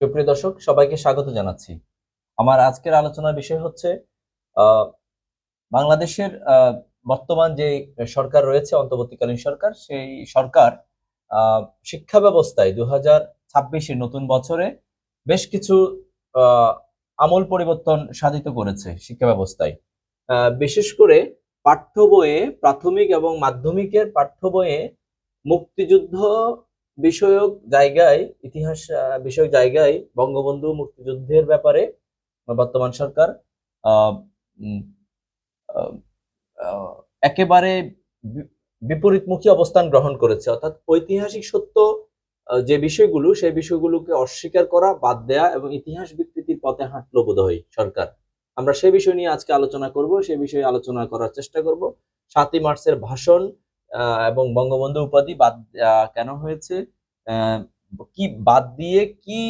সুপ্রিয় দর্শক, সবাইকে স্বাগত জানাচ্ছি। আমার আজকের আলোচনার বিষয় হচ্ছে বাংলাদেশের বর্তমান যে সরকার রয়েছে, অন্তর্বর্তীকালীন সরকার, সেই সরকার শিক্ষা ব্যবস্থায় দু হাজার ছাব্বিশের নতুন বছরে বেশ কিছু আমূল পরিবর্তন সাধিত করেছে শিক্ষা ব্যবস্থায়। বিশেষ করে পাঠ্য বইয়ে প্রাথমিক এবং মাধ্যমিকের পাঠ্য বইয়ে মুক্তিযুদ্ধ বিষয়ক জায়গায়, ইতিহাস বিষয়ক জায়গায় বঙ্গবন্ধু মুক্তিযুদ্ধের ব্যাপারে বর্তমান সরকার একেবারে বিপরীতমুখী অবস্থান গ্রহণ করেছে। অর্থাৎ ঐতিহাসিক সত্য যে বিষয়গুলো, সেই বিষয়গুলোকে অস্বীকার করা বাদ দেয়া এবং ইতিহাস বিকৃতির পথে হাঁটলো বোধহয় সরকার। আমরা সেই বিষয় নিয়ে আজকে আলোচনা করব সেই বিষয়ে আলোচনা করার চেষ্টা করব। সাতই মার্চের ভাষণ এবং বঙ্গবন্ধু উপাধি বাদ কেন হয়েছে? কি বাদ দিয়ে কি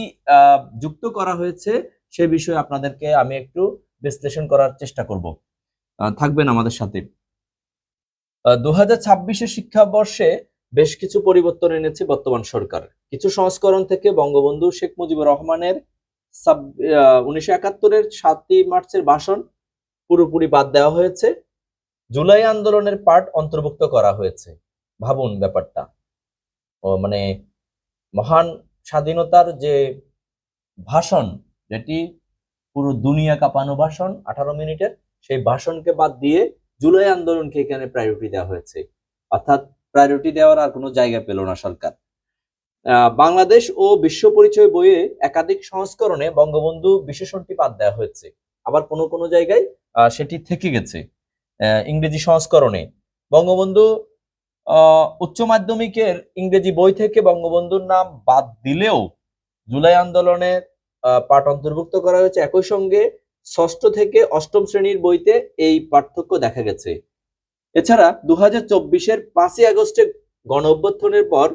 যুক্ত করা হয়েছে সে বিষয়ে আপনাদেরকে আমি একটু বিশ্লেষণ করার চেষ্টা করব। থাকবেন আমাদের সাথে। দু হাজার ছাব্বিশের শিক্ষাবর্ষে বেশ কিছু পরিবর্তন এনেছে বর্তমান সরকার। কিছু সংস্করণ থেকে বঙ্গবন্ধু শেখ মুজিবুর রহমানের উনিশশো একাত্তরের সাতই মার্চের ভাষণ পুরোপুরি বাদ দেওয়া হয়েছে। জুলাই আন্দোলনের পার্ট অন্তর্ভুক্ত করা হয়েছে। ভাবুন ব্যাপারটা। ও মানে মহান স্বাধীনতার যে ভাষণ, যেটি পুরো দুনিয়া কাঁপানো ভাষণ, আঠারো মিনিটের, সেই ভাষণকে বাদ দিয়ে জুলাই আন্দোলনকে এখানে প্রায়োরিটি দেওয়া হয়েছে। অর্থাৎ প্রায়োরিটি দেওয়ার আর কোনো জায়গা পেল না সরকার। বাংলাদেশ ও বিশ্ব পরিচয় বইয়ে একাধিক সংস্করণে বঙ্গবন্ধু বিশেষণটি বাদ দেওয়া হয়েছে। আবার কোনো কোনো জায়গায় সেটি থেকে গেছে। ইংরেজি সংস্করণে। বঙ্গবন্ধু উচ্চ মাধ্যমিকের ইংরেজি বই থেকে বঙ্গবন্ধুর নাম বাদ দিলেও জুলাই আন্দোলনের পাঠ অন্তর্ভুক্ত করা হয়েছে। একই সঙ্গে ষষ্ঠ থেকে অষ্টম শ্রেণির বইতে এই পার্থক্য দেখা গেছে। এছাড়া দু হাজার চব্বিশের পাঁচই আগস্টে গণ অভ্যুত্থানের পর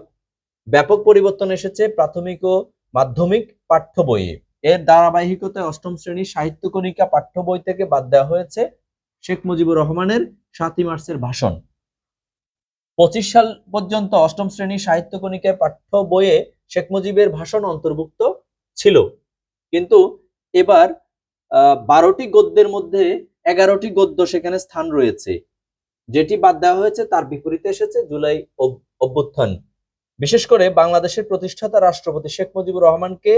ব্যাপক পরিবর্তন এসেছে প্রাথমিক ও মাধ্যমিক পাঠ্য বইয়ে। এর ধারাবাহিকতায় অষ্টম শ্রেণির সাহিত্য কণিকা পাঠ্য বই থেকে বাদ দেওয়া হয়েছে। শেখ মুজিবুর রহমানের সাতই মার্চের ভাষণ। পঁচিশ সাল পর্যন্ত অষ্টম শ্রেণির সাহিত্য কণিকায় পাঠ্য বইয়ে শেখ মুজিবের ভাষণ অন্তর্ভুক্ত ছিল। কিন্তু এবার বারোটি গদ্যের মধ্যে এগারোটি গদ্য সেখানে স্থান রয়েছে। যেটি বাদ দেওয়া হয়েছে, তার বিপরীতে এসেছে জুলাই অভ্যুত্থান। বিশেষ করে বাংলাদেশের প্রতিষ্ঠাতা রাষ্ট্রপতি শেখ মুজিবুর রহমানকে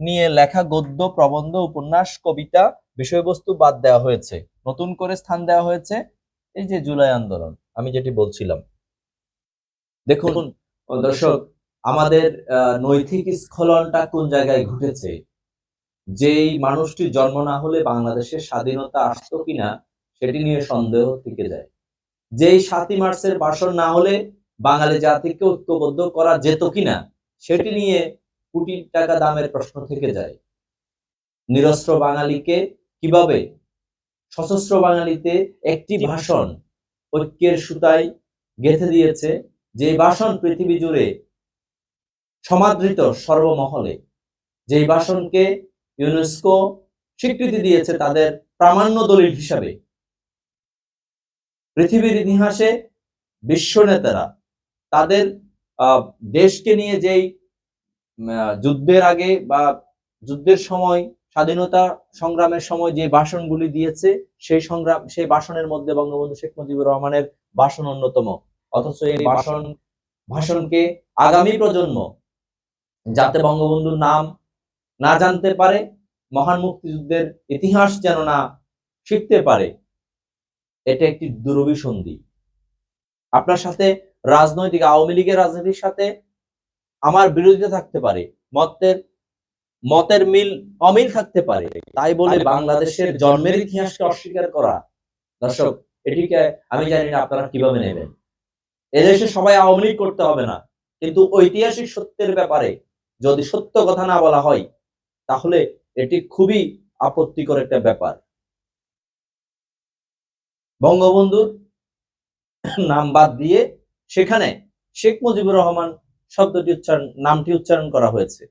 নিয়ে লেখা গদ্য, প্রবন্ধ, উপন্যাস, কবিতা বিষয়বস্তু বাদ দেওয়া হয়েছে, নতুন করে স্থান দেওয়া হয়েছে, এই যে জুলাই আন্দোলন, আমি যেটি বলছিলাম। দেখুন দর্শক, আমাদের নৈতিক স্খলনটা কোন জায়গায় ঘটেছে? যেই মানুষটি জন্ম না হলে বাংলাদেশের স্বাধীনতা আসতো কিনা, সেটি নিয়ে সন্দেহ থেকে যায়। যেই সাতই মার্চের ভাষণ না হলে বাঙালি জাতিকে ঐক্যবদ্ধ করা যেত কিনা, সেটি নিয়ে কোটি টাকা দামের প্রশ্ন থেকে যায়। নিরস্ত্র বাঙালিকে কীভাবে? সশস্ত্র বাঙালিতে একটি ভাষণ ঐক্যের সুতায় গেঁথে দিয়েছে, যে ভাষণ পৃথিবী জুড়ে সমাদৃত সর্বমহলে। যেই ভাষণকে ইউনেস্কো স্বীকৃতি দিয়েছে তাদের প্রামাণ্য দলিল হিসাবে। পৃথিবীর ইতিহাসে বিশ্ব নেতারা তাদের দেশকে নিয়ে যেই যুদ্ধের আগে বা যুদ্ধের সময় স্বাধীনতা সংগ্রামের সময় যে ভাষণগুলি দিয়েছে সেই সংগ্রাম সেই ভাষণের মধ্যে বঙ্গবন্ধু শেখ মুজিবুর রহমানের ভাষণ অন্যতম। অথচ এই ভাষণ ভাষণকে আগামী প্রজন্ম যাতে বঙ্গবন্ধুর নাম না জানতে পারে মহান মুক্তিযুদ্ধের ইতিহাস যেন না শিখতে পারে এটা একটি দুরভিসন্ধি আপনার সাথে রাজনৈতিক আওয়ামী লীগের রাজনীতির সাথে আমার বিরোধিতা থাকতে পারে মতের মতের মিল অমিল থাকতে পারে। তাই বলে বাংলাদেশের জন্মের ইতিহাসকে অস্বীকার করা। দর্শক এটিকে আমি জানি না আপনারা কীভাবে নেবেন। এদেশে সবাই আওয়ামী লীগ করতে হবে না। কিন্তু ঐতিহাসিক সত্যের ব্যাপারে যদি সত্য কথা না বলা হয় তাহলে এটি খুবই আপত্তিকর একটা ব্যাপার। বঙ্গবন্ধুর নাম বাদ দিয়ে সেখানে শেখ মুজিবুর রহমান শব্দটি উচ্চারণ নামটি উচ্চারণ করা হয়েছে।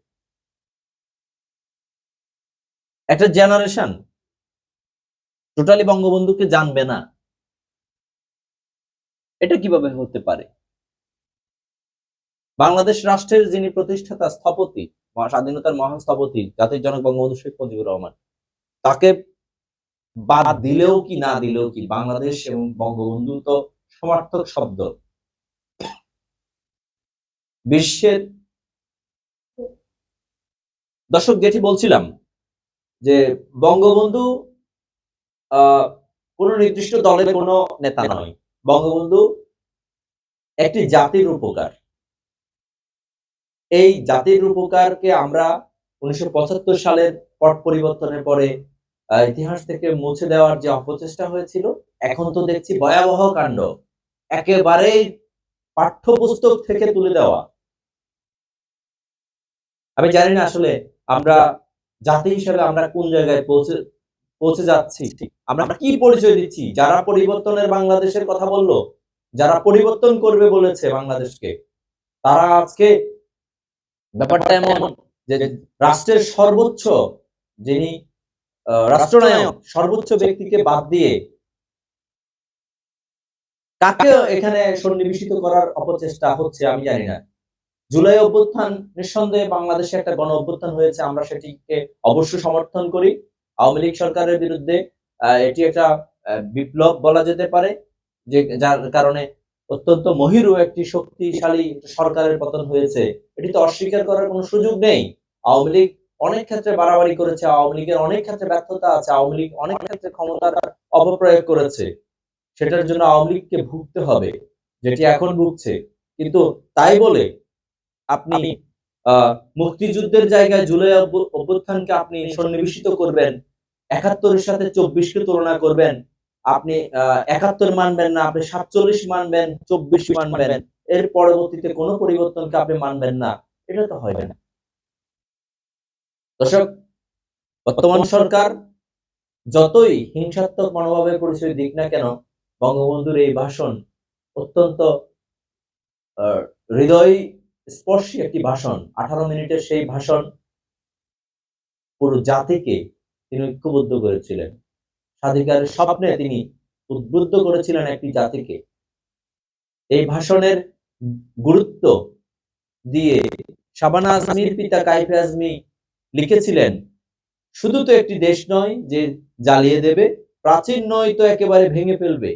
একটা জেনারেশন টোটালি বঙ্গবন্ধুকে জানবে না। এটা কীভাবে হতে পারে? বাংলাদেশ রাষ্ট্রের যিনি প্রতিষ্ঠাতা, স্থপতি স্বাধীনতার মহান স্থপতি, জাতির জনক বঙ্গবন্ধু শেখ মুজিবুর রহমান, তাকে বাদ দিলেও কি, না দিলেও কি, বাংলাদেশ এবং বঙ্গবন্ধু তো সমার্থক শব্দ। বিশ্বের দর্শক যেটি বলছিলাম যে বঙ্গবন্ধু কোন নির্দিষ্ট দলের কোনো নেতা নয়। বঙ্গবন্ধু একটি জাতির উপকার। এই জাতির উপকারকে আমরা উনিশশো পঁচাত্তর সালের পট পরিবর্তনের পরে ইতিহাস থেকে মুছে দেওয়ার যে অপচেষ্টা হয়েছিল, এখন তো দেখছি ভয়াবহ কাণ্ড। একেবারেই পাঠ্যপুস্তক থেকে তুলে দেওয়া। আমি জানি না আসলে আমরা জাতি হিসেবে আমরা কোন জায়গায় পৌঁছে পৌঁছে যাচ্ছি? আমরা কি পরিচয় দিচ্ছি? যারা পরিবর্তনের বাংলাদেশের কথা বলল, যারা পরিবর্তন করবে বলেছে বাংলাদেশকে, তারা আজকে ব্যাপারটা এমন যে রাষ্ট্রের সর্বোচ্চ যিনি রাষ্ট্রনায়ক, সর্বোচ্চ ব্যক্তিকে বাদ দিয়ে কাকে এখানে সন্নিবেশিত করার অপচেষ্টা হচ্ছে আমি জানি না। জুলাই অভ্যুত্থান নিঃসন্দেহে বাংলাদেশে একটা গণ অভ্যুত্থান হয়েছে, আমরা সেটিকে অবশ্যই সমর্থন করি। আওয়ামী লীগ সরকারের বিরুদ্ধে এটি একটা বিপ্লব বলা যেতে পারে, যে, যার কারণে অত্যন্ত মহিরু একটি শক্তিশালী সরকারের পতন হয়েছে। এটি তো অস্বীকার করার কোনো সুযোগ নেই। আওয়ামী লীগ অনেক ক্ষেত্রে বাড়াবাড়ি করেছে, আওয়ামী লীগের অনেক ক্ষেত্রে ব্যর্থতা আছে, আওয়ামী লীগ অনেক ক্ষেত্রে ক্ষমতার অপপ্রয়োগ করেছে। সেটার জন্য আওয়ামী লীগকে ভুগতে হবে, যেটি এখন ভুগছে। কিন্তু তাই বলে আপনি আহ মুক্তিযুদ্ধের জায়গায় জুলাই অভ্যু- অভ্যুত্থানকে আপনি সন্নিবেশিত করবেন একাত্তরের সাথে চব্বিশকে তুলনা করবেন আপনি একাত্তর মানবেন না আপনি সাতচল্লিশ মানবেন চব্বিশ মানবেন এর পরবর্তীতে কোনো পরিবর্তনকে আপনি মানবেন না এটা তো হয় না। দর্শক বর্তমান সরকার যতই হিংসাত্মক মনোভাবের পরিচয় দিক না কেন বঙ্গবন্ধুর এই ভাষণ অত্যন্ত আহ, হৃদয় স্পর্শী একটি ভাষণ, আঠারো মিনিটের সেই ভাষণ পুরো জাতিকে তিনি ঐক্যবদ্ধ করেছিলেন। স্বাধিকারের স্বপ্নে তিনি উদ্বুদ্ধ করেছিলেন একটি জাতিকে। এই ভাষণের গুরুত্ব দিয়ে শাবানা আজমির পিতা কাইফে আজমি লিখেছিলেন, শুধু তো একটি দেশ নয় যে জ্বালিয়ে দেবে, প্রাচীন নয় তো একেবারে ভেঙে ফেলবে,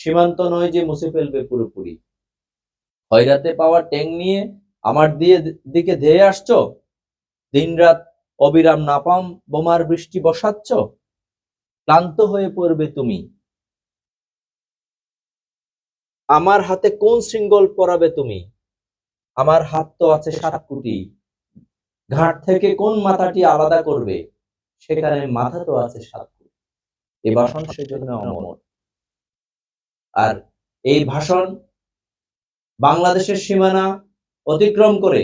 সীমান্ত নয় যে মুছে ফেলবে পুরোপুরি। খয়রাতে পাওয়া ট্যাং নিয়ে আমার দিয়ে দিকে ধেয়ে আসছো? দিনরাত অবিরাম নাপাম বোমার বৃষ্টি বসাচ্ছ? ক্লান্ত হয়ে পড়বে তুমি। আমার হাতে কোন শৃঙ্গল পরাবে তুমি? আমার হাত তো আছে সাত কোটি। ঘাট থেকে কোন মাথাটি আলাদা করবে? সেখানে মাথা তো আছে সাত কোটি। এই ভাষণ সেজন্য অমর। আর এই ভাষণ বাংলাদেশের সীমানা অতিক্রম করে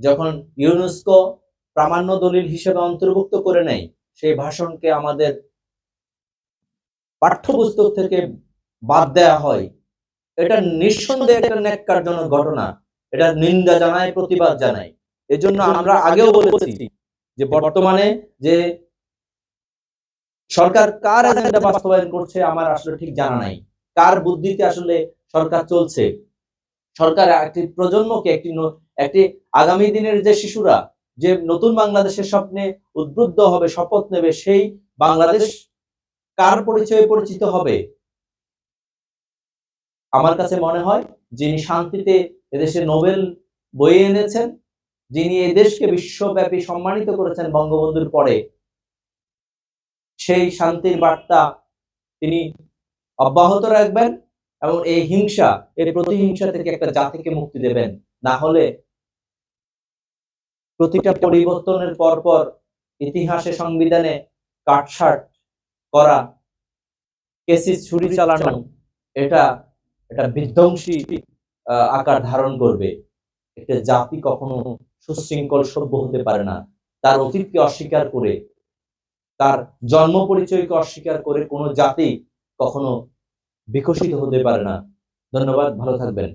যখন ইউনেস্কো প্রামাণ্য দলিল হিসেবে অন্তর্ভুক্ত করে নেয়, সেই ভাষণকে আমাদের পাঠ্যপুস্তক থেকে বাদ দেয়া হয়। এটা নিঃসন্দেহে একটা ন্যাক্কারজনক ঘটনা। এটা নিন্দা জানায়, প্রতিবাদ জানায়। এজন্য আমরা আগেও বলেছি যে বর্তমানে যে সরকার কার এজেন্ডা বাস্তবায়ন করছে আমার আসলে ঠিক জানা নাই। কার বুদ্ধিতে আসলে সরকার চলছে? সরকার একটি প্রজন্মকে একটি একটি আগামী দিনের যে শিশুরা, যে নতুন বাংলাদেশের স্বপ্নে উদ্বুদ্ধ হবে, শপথ নেবে, সেই বাংলাদেশ কার পরিচয়ে পরিচিত হবে? আমার কাছে মনে হয় যিনি শান্তিতে এদেশে নোবেল বই এনেছেন, যিনি এই দেশকে বিশ্বব্যাপী সম্মানিত করেছেন বঙ্গবন্ধুর পরে, সেই শান্তির বার্তা তিনি অব্যাহত রাখবেন। এবং এই হিংসা, এই প্রতিহিংসা থেকে একটা জাতিকে মুক্তি দেবেন। না হলে প্রতিটা পরিবর্তনের পর পর ইতিহাসে সংবিধানে কাটছাট করা কেসিস ছুরি চালানো, এটা এটা বিধ্বংসী আকার ধারণ করবে। একটা জাতি কখনো সুশৃঙ্খল সভ্য হতে পারে না। তার অতীতকে অস্বীকার করে, তার জন্ম পরিচয়কে অস্বীকার করে কোনো জাতি কখনো বিকশিত হতে পারে না। ধন্যবাদ ভালো থাকবেন।